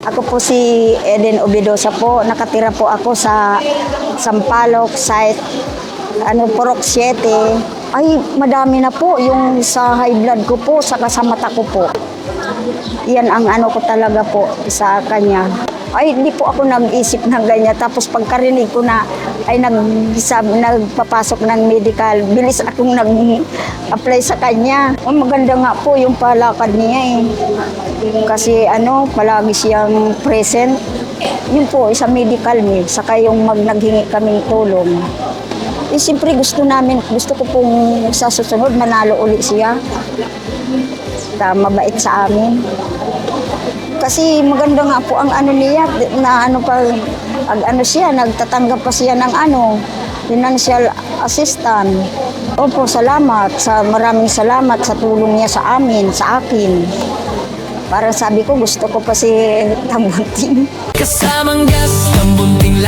Ako po si Eden Obidosa po. Nakatira po ako sa Sampaloc site ano Porok 7. Ay, madami na po yung sa high blood ko po, saka sa mata ko po. Yan ang ano ko talaga po sa kanya. Ay, hindi po ako nag-isip ng ganyan. Tapos pagkarinig ko na ay nag, sab, nagpapasok ng medical, bilis akong nag-apply sa kanya. Oh, maganda nga po yung palakad niya eh. Kasi ano, palagi siyang present. Yun po, sa medical me, saka yung mag naghingi kaming tulong. Eh, siyempre gusto namin, gusto ko pong sa susunod manalo uli siya. Ta, mabait sa amin. Kasi maganda nga po ang ano niya, na ano pa, ag, ano siya, nagtatanggap pa siya ng ano, financial assistant. Opo, salamat. Sa, maraming salamat sa tulong niya sa amin, sa akin. Para sabi ko, gusto ko pa si Tabutin. Kasamang gas, tambunting